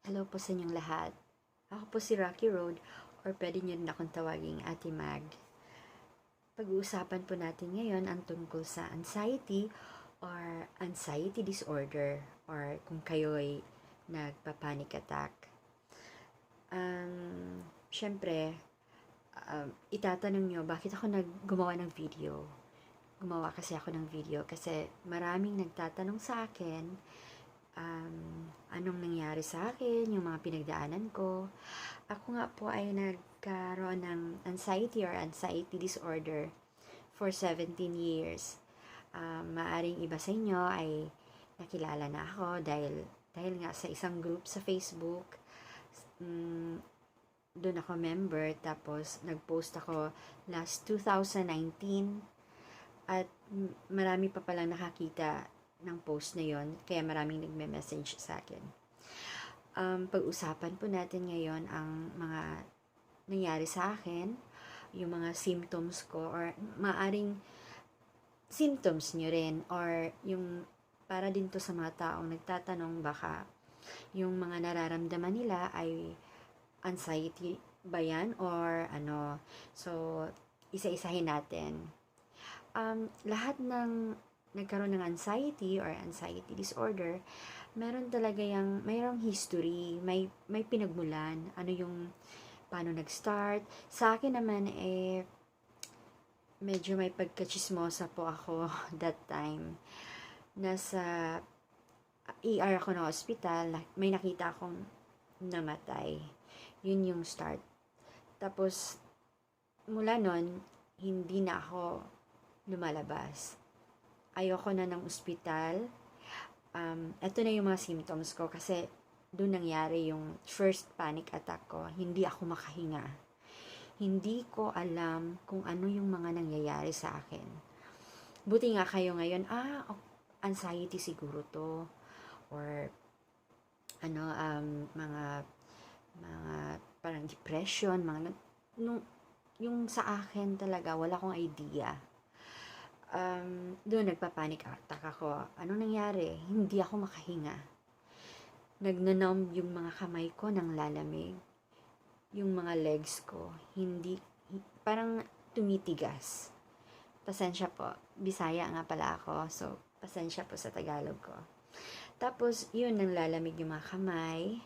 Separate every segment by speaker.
Speaker 1: Hello po sa inyong lahat. Ako po si Rocky Road or pwede nyo rin akong tawaging Ate Mag. Pag-uusapan po natin ngayon ang tungkol sa anxiety or anxiety disorder or kung kayo'y nagpa-panic attack. Um, Siyempre, um, itatanong nyo, bakit ako nag gumawa ng video? Gumawa kasi ako ng video kasi maraming nagtatanong sa akin um, anong nangyari sa akin, yung mga pinagdaanan ko. Ako nga po ay nagkaroon ng anxiety or anxiety disorder for 17 years. Um, maaring iba sa inyo ay nakilala na ako dahil dahil nga sa isang group sa Facebook. Um, doon ako member tapos nag-post ako last 2019 at marami pa palang nakakita ng post na yon kaya maraming nagme-message sa akin. Um, pag-usapan po natin ngayon ang mga nangyari sa akin, yung mga symptoms ko or maaring symptoms nyo rin or yung para din to sa mga taong nagtatanong baka yung mga nararamdaman nila ay anxiety ba yan or ano. So, isa-isahin natin. Um, lahat ng nagkaroon ng anxiety or anxiety disorder, meron talaga yung, mayroong history, may, may pinagmulan, ano yung, paano nag-start. Sa akin naman, eh, medyo may pagkachismosa po ako that time. Nasa ER ako ng hospital, may nakita akong namatay. Yun yung start. Tapos, mula nun, hindi na ako lumalabas ayoko na ng ospital. Um, ito na yung mga symptoms ko kasi doon nangyari yung first panic attack ko. Hindi ako makahinga. Hindi ko alam kung ano yung mga nangyayari sa akin. Buti nga kayo ngayon, ah, anxiety siguro to. Or, ano, um, mga, mga, parang depression, mga, nung, yung sa akin talaga, wala akong idea um, doon nagpapanik attack ako. Ano nangyari? Hindi ako makahinga. Nagnanumb yung mga kamay ko ng lalamig. Yung mga legs ko, hindi, parang tumitigas. Pasensya po. Bisaya nga pala ako. So, pasensya po sa Tagalog ko. Tapos, yun, nang lalamig yung mga kamay.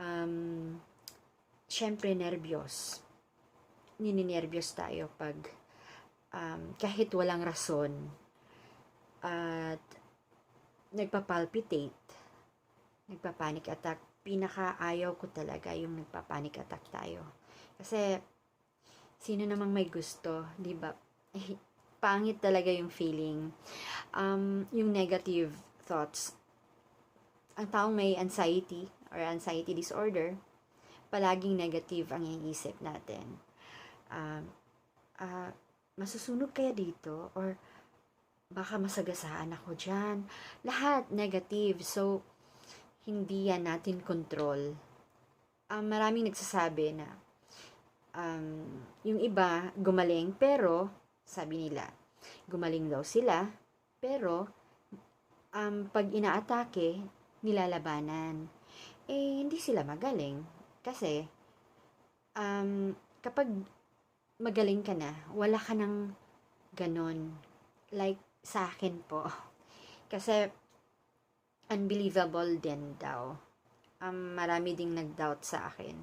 Speaker 1: Um, Siyempre, nervyos. Nininervyos tayo pag um, kahit walang rason at nagpapalpitate, nagpapanic attack, pinaka ayaw ko talaga yung nagpapanic attack tayo. Kasi, sino namang may gusto, di ba? Pangit talaga yung feeling. Um, yung negative thoughts. Ang taong may anxiety or anxiety disorder, palaging negative ang iniisip natin. Um, uh, masusunog kaya dito? Or baka masagasaan ako dyan. Lahat negative. So, hindi yan natin control. Um, maraming nagsasabi na um, yung iba gumaling pero sabi nila gumaling daw sila pero um, pag inaatake nilalabanan eh hindi sila magaling kasi um, kapag magaling ka na, wala ka ng ganon. Like, sa akin po. Kasi, unbelievable din daw. Um, marami ding nag-doubt sa akin.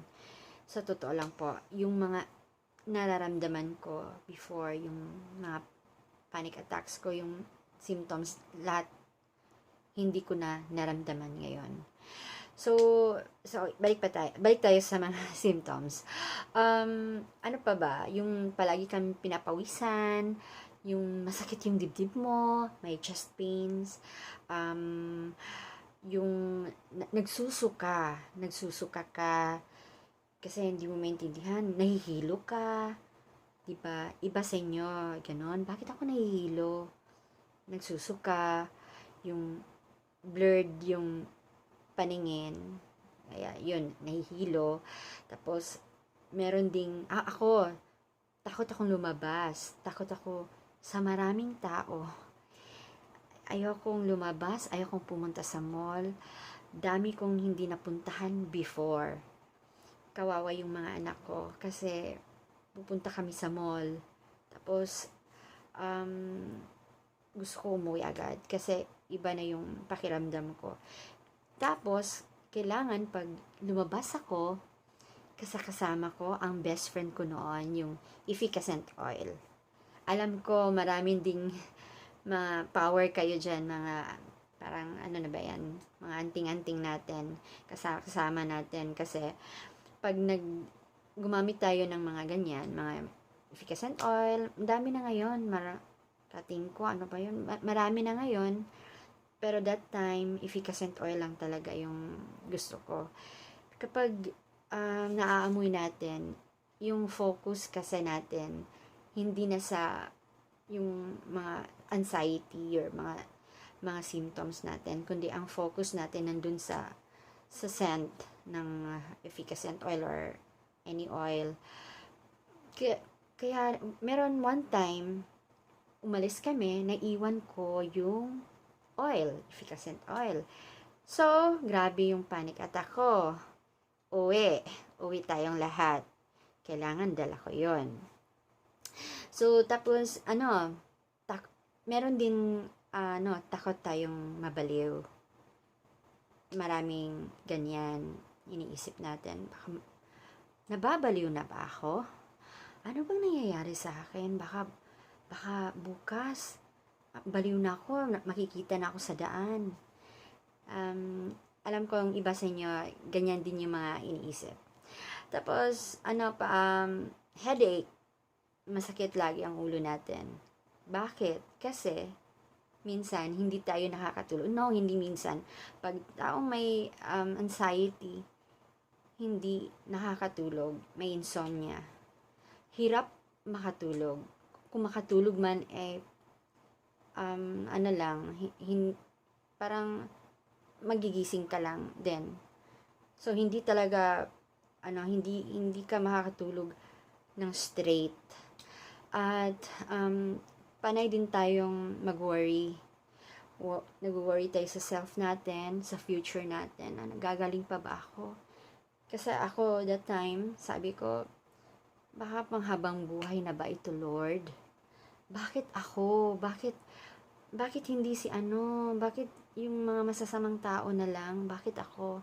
Speaker 1: Sa totoo lang po, yung mga nararamdaman ko before, yung mga panic attacks ko, yung symptoms, lahat hindi ko na naramdaman ngayon. So, so balik pa tayo, balik tayo sa mga symptoms. Um, ano pa ba? Yung palagi kang pinapawisan, yung masakit yung dibdib mo, may chest pains, um, yung na- nagsusuka, nagsusuka ka, kasi hindi mo maintindihan, nahihilo ka, di ba? Iba sa inyo, ganon. Bakit ako nahihilo? Nagsusuka, yung blurred yung paningin. Kaya, yun, nahihilo. Tapos, meron ding, ah, ako, takot akong lumabas. Takot ako sa maraming tao. Ayokong lumabas, ayokong pumunta sa mall dami kong hindi napuntahan before. Kawawa yung mga anak ko kasi pupunta kami sa mall. Tapos, um, gusto ko umuwi agad kasi iba na yung pakiramdam ko. Tapos, kailangan pag lumabas ako, kasakasama ko ang best friend ko noon, yung efficacent oil. Alam ko maraming ding ma-power kayo dyan, mga parang ano na ba yan, mga anting-anting natin, kasama natin. Kasi pag nag gumamit tayo ng mga ganyan, mga efficacent oil, dami na ngayon, mara, kating ko, ano pa yun, ma- marami na ngayon, pero that time, efficacent oil lang talaga yung gusto ko. Kapag um, naaamoy natin, yung focus kasi natin, hindi na sa yung mga anxiety or mga mga symptoms natin, kundi ang focus natin nandun sa sa scent ng uh, efficacent oil or any oil. Kaya, kaya meron one time, umalis kami, naiwan ko yung oil, efficacent oil. So, grabe yung panic attack ko. Uwi. Uwi tayong lahat. Kailangan dala ko yon So, tapos, ano, tak meron din, ano, takot tayong mabaliw. Maraming ganyan iniisip natin. Baka, nababaliw na ba ako? Ano bang nangyayari sa akin? Baka, baka bukas, baliw na ako, makikita na ako sa daan. Um, alam ko ang iba sa inyo, ganyan din yung mga iniisip. Tapos, ano pa, um, headache. Masakit lagi ang ulo natin. Bakit? Kasi, minsan, hindi tayo nakakatulog. No, hindi minsan. Pag taong may um, anxiety, hindi nakakatulog, may insomnia. Hirap makatulog. Kung makatulog man, eh, um, ano lang, hin, parang magigising ka lang din. So, hindi talaga, ano, hindi, hindi ka makakatulog ng straight. At, um, panay din tayong mag-worry. Nag-worry tayo sa self natin, sa future natin. Ano, gagaling pa ba ako? Kasi ako, that time, sabi ko, baka panghabang buhay na ba ito, Lord? Bakit ako? Bakit, bakit hindi si ano? Bakit yung mga masasamang tao na lang? Bakit ako?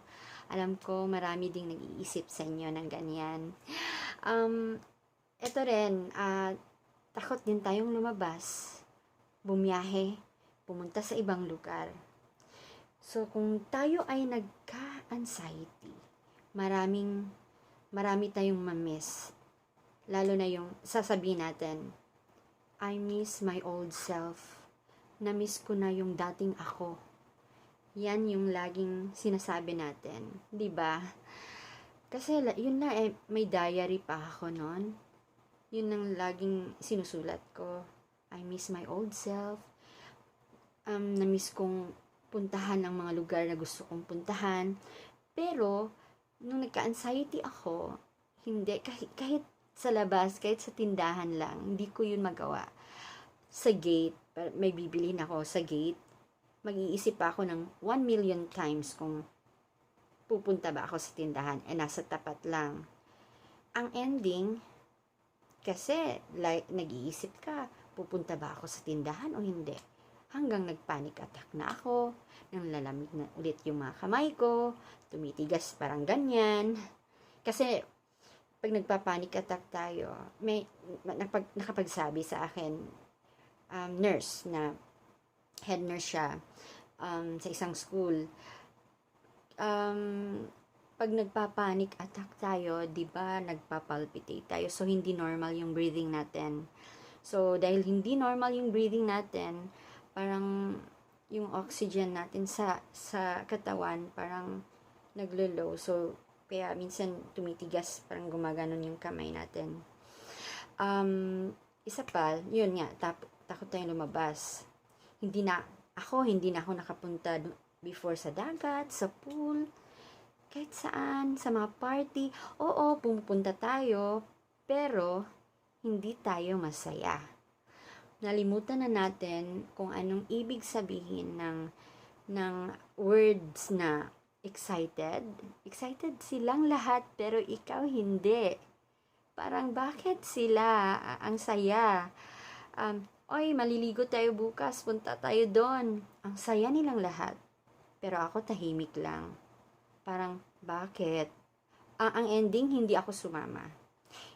Speaker 1: Alam ko, marami ding nag-iisip sa inyo ng ganyan. Um, ito rin, uh, takot din tayong lumabas, bumiyahe, pumunta sa ibang lugar. So, kung tayo ay nagka-anxiety, maraming, marami tayong mamiss. Lalo na yung sasabihin natin, I miss my old self. Na-miss ko na yung dating ako. Yan yung laging sinasabi natin, 'di ba? Kasi yun na eh, may diary pa ako noon. Yun ang laging sinusulat ko. I miss my old self. Um, na-miss kong puntahan ang mga lugar na gusto kong puntahan. Pero, nung nagka-anxiety ako, hindi, kahit, kahit sa labas, kahit sa tindahan lang, hindi ko yun magawa. Sa gate, may bibilin ako sa gate, mag-iisip pa ako ng 1 million times kung pupunta ba ako sa tindahan eh nasa tapat lang. Ang ending, kasi like, nag-iisip ka, pupunta ba ako sa tindahan o hindi? Hanggang nagpanic attack na ako, nang lalamig na ulit yung mga kamay ko, tumitigas parang ganyan. Kasi, pag nagpa-panic attack tayo, may nakapag, nakapagsabi sa akin, um, nurse na head nurse siya um, sa isang school. Um, pag nagpa-panic attack tayo, 'di ba, nagpa-palpitate tayo. So hindi normal yung breathing natin. So dahil hindi normal yung breathing natin, parang yung oxygen natin sa sa katawan parang naglo-low. So kaya minsan tumitigas, parang gumaganon yung kamay natin. Um, isa pa, yun nga, tap, takot tayong lumabas hindi na, ako, hindi na ako nakapunta before sa dagat, sa pool, kahit saan, sa mga party. Oo, pumupunta tayo, pero hindi tayo masaya. Nalimutan na natin kung anong ibig sabihin ng ng words na excited. Excited silang lahat, pero ikaw hindi. Parang bakit sila ang saya? Um, Oy, maliligo tayo bukas, punta tayo doon. Ang saya nilang lahat. Pero ako tahimik lang. Parang, bakit? Ang, ang ending, hindi ako sumama.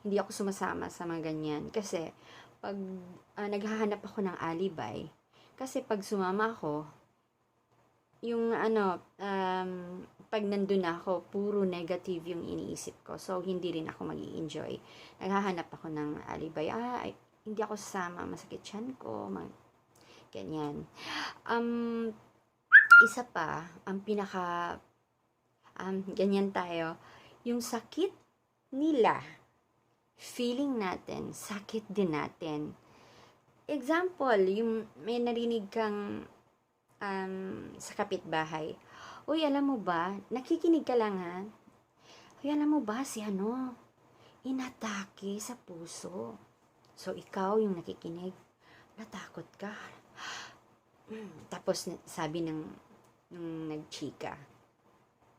Speaker 1: Hindi ako sumasama sa mga ganyan. Kasi, pag ah, naghahanap ako ng alibay, kasi pag sumama ako, yung ano, um, pag nandun ako, puro negative yung iniisip ko. So, hindi rin ako mag enjoy Naghahanap ako ng alibay. Ah, ay, hindi ako sasama. Masakit yan ko. Mag, ganyan. Um, isa pa, ang pinaka, um, ganyan tayo, yung sakit nila, feeling natin, sakit din natin. Example, yung may narinig kang um, sa kapitbahay. Uy, alam mo ba, nakikinig ka lang ha? Uy, alam mo ba, si ano, inatake sa puso. So, ikaw yung nakikinig, natakot ka. Mm, Tapos, sabi ng, ng nagchika,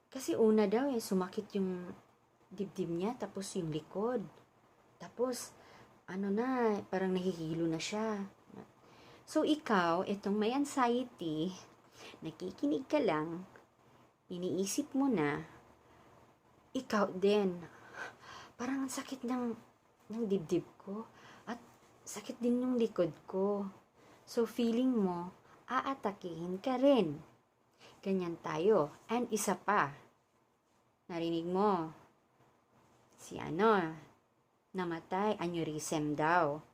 Speaker 1: kasi una daw eh, sumakit yung dibdib niya, tapos yung likod. Tapos, ano na, parang nahihilo na siya. So, ikaw, itong may anxiety, nakikinig ka lang, iniisip mo na, ikaw din, parang ang sakit ng, ng dibdib ko, at sakit din yung likod ko. So, feeling mo, aatakihin ka rin. Ganyan tayo. And isa pa, narinig mo, si ano, namatay, aneurysm daw.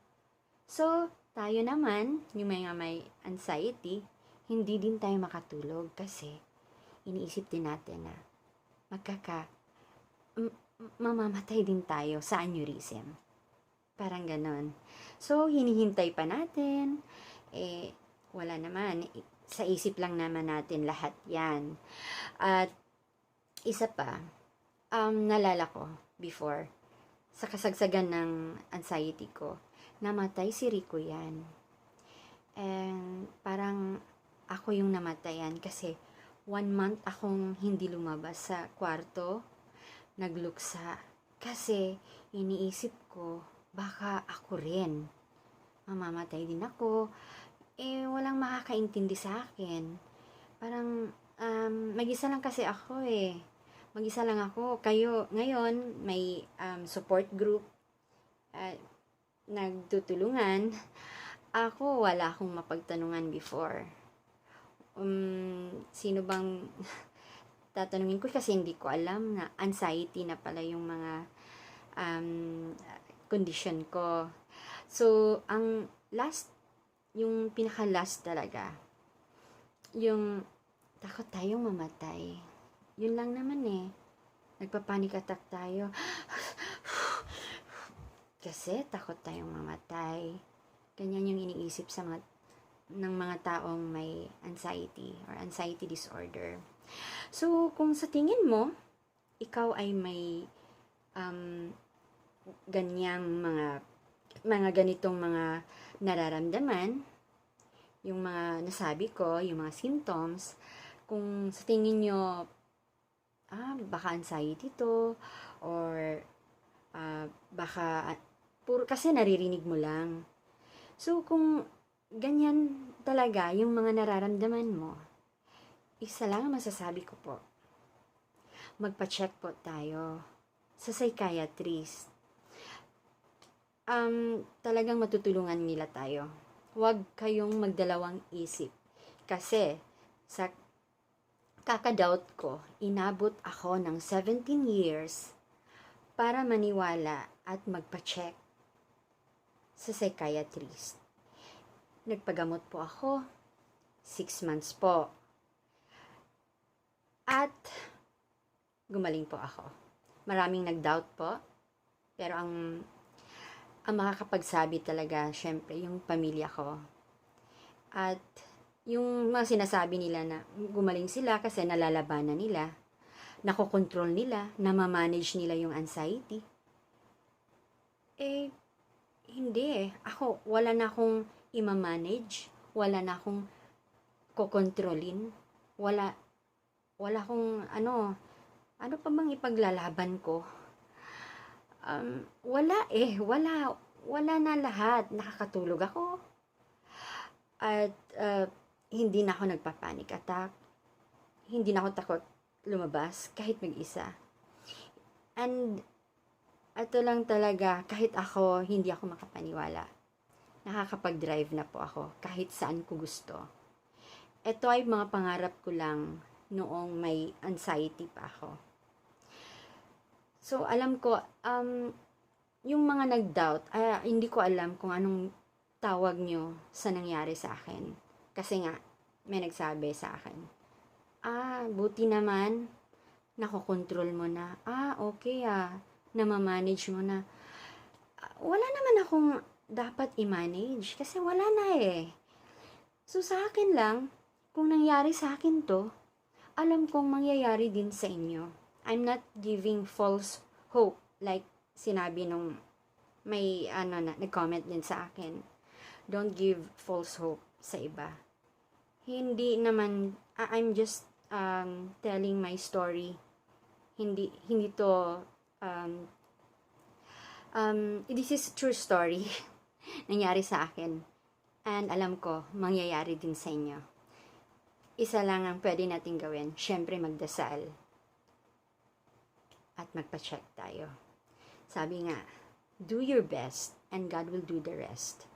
Speaker 1: So, tayo naman, yung mga may anxiety, hindi din tayo makatulog kasi iniisip din natin na magkaka, mamamatay din tayo sa aneurysm. Parang ganon. So, hinihintay pa natin, eh, wala naman. Sa isip lang naman natin lahat yan. At, isa pa, um, nalala ko before, sa kasagsagan ng anxiety ko, namatay si Rico yan. And parang ako yung namatayan kasi one month akong hindi lumabas sa kwarto, nagluksa. Kasi iniisip ko, baka ako rin. Mamamatay din ako. Eh, walang makakaintindi sa akin. Parang, um, mag-isa lang kasi ako eh mag-isa lang ako. Kayo, ngayon, may um, support group. Uh, nagtutulungan. Ako, wala akong mapagtanungan before. Um, sino bang tatanungin ko kasi hindi ko alam na anxiety na pala yung mga um, condition ko. So, ang last, yung pinaka-last talaga, yung takot tayong mamatay yun lang naman eh. Nagpapanik attack tayo. Kasi takot tayong mamatay. Ganyan yung iniisip sa mga, ng mga taong may anxiety or anxiety disorder. So, kung sa tingin mo, ikaw ay may um, ganyang mga mga ganitong mga nararamdaman, yung mga nasabi ko, yung mga symptoms, kung sa tingin nyo ah, baka anxiety to, or ah, baka, puro, kasi naririnig mo lang. So, kung ganyan talaga yung mga nararamdaman mo, isa lang ang masasabi ko po. Magpa-check po tayo sa psychiatrist. Um, talagang matutulungan nila tayo. Huwag kayong magdalawang isip. Kasi, sa kakadoubt ko, inabot ako ng 17 years para maniwala at magpa-check sa psychiatrist. Nagpagamot po ako, 6 months po. At gumaling po ako. Maraming nag-doubt po, pero ang ang makakapagsabi talaga, syempre, yung pamilya ko. At yung mga sinasabi nila na gumaling sila kasi nalalabanan nila, nakokontrol nila, namamanage nila yung anxiety. Eh, hindi eh. Ako, wala na akong imamanage, wala na akong kokontrolin, wala, wala akong ano, ano pa bang ipaglalaban ko? Um, wala eh, wala, wala na lahat. Nakakatulog ako. At uh, hindi na ako nagpa-panic attack. Hindi na ako takot lumabas kahit mag-isa. And ito lang talaga, kahit ako, hindi ako makapaniwala. Nakakapag-drive na po ako kahit saan ko gusto. Ito ay mga pangarap ko lang noong may anxiety pa ako. So, alam ko, um, yung mga nag-doubt, ah, hindi ko alam kung anong tawag nyo sa nangyari sa akin. Kasi nga, may nagsabi sa akin, ah, buti naman, nakokontrol mo na. Ah, okay ah, namamanage mo na. Ah, Wala naman akong dapat i-manage kasi wala na eh. So, sa akin lang, kung nangyari sa akin to, alam kong mangyayari din sa inyo. I'm not giving false hope like sinabi nung may ano na nag-comment din sa akin. Don't give false hope sa iba. Hindi naman I- I'm just um, telling my story. Hindi hindi to um, um, this is true story nangyari sa akin. And alam ko, mangyayari din sa inyo isa lang ang pwede nating gawin. Siyempre, magdasal. At magpa-check tayo. Sabi nga, do your best and God will do the rest.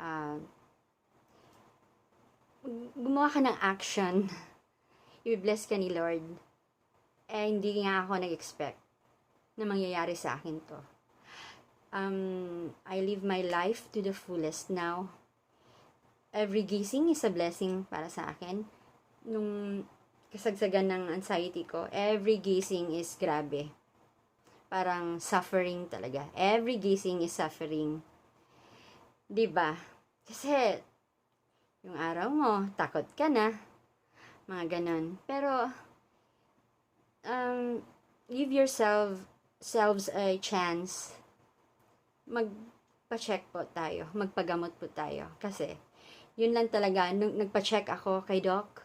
Speaker 1: Uh, gumawa ka ng action. I-bless ka ni Lord. Eh, hindi nga ako nag-expect na mangyayari sa akin to. Um, I live my life to the fullest now every gising is a blessing para sa akin. Nung kasagsagan ng anxiety ko, every gising is grabe. Parang suffering talaga. Every gising is suffering. 'Di ba? Kasi yung araw mo, takot ka na. Mga ganon. Pero um, give yourself selves a chance magpa-check po tayo, magpagamot po tayo. Kasi, yun lang talaga, nung nagpa-check ako kay doc,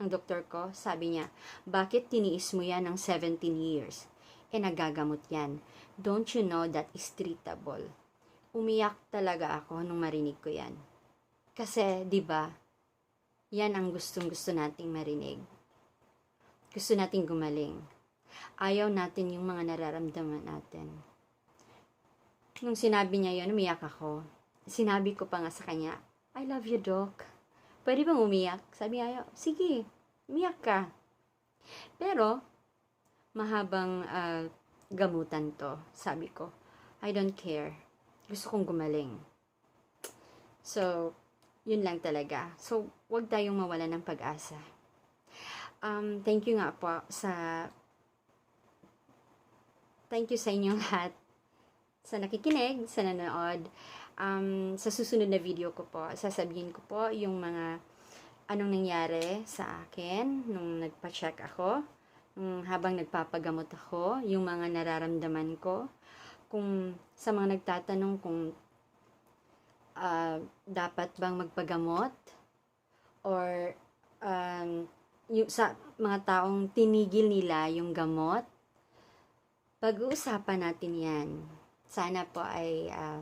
Speaker 1: ang doktor ko, sabi niya, bakit tiniis mo yan ng 17 years? Eh, nagagamot yan. Don't you know that is treatable? Umiyak talaga ako nung marinig ko yan. Kasi, di ba, yan ang gustong gusto nating marinig. Gusto nating gumaling. Ayaw natin yung mga nararamdaman natin. Nung sinabi niya yun, umiyak ako. Sinabi ko pa nga sa kanya, I love you, Doc. Pwede bang umiyak? Sabi niya, sige, umiyak ka. Pero, mahabang uh, gamutan to, sabi ko. I don't care. Gusto kong gumaling. So, yun lang talaga. So, wag tayong mawala ng pag-asa. Um, thank you nga po sa thank you sa inyong lahat sa nakikinig, sa nanood. Um, sa susunod na video ko po, sasabihin ko po yung mga anong nangyari sa akin nung nagpa-check ako, nung habang nagpapagamot ako, yung mga nararamdaman ko, kung sa mga nagtatanong kung uh, dapat bang magpagamot or um, yung sa mga taong tinigil nila yung gamot, pag-uusapan natin yan sana po ay uh,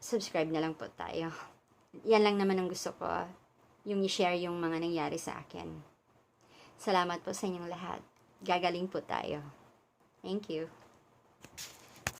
Speaker 1: subscribe na lang po tayo. Yan lang naman ang gusto ko, yung i-share yung mga nangyari sa akin. Salamat po sa inyong lahat. Gagaling po tayo. Thank you.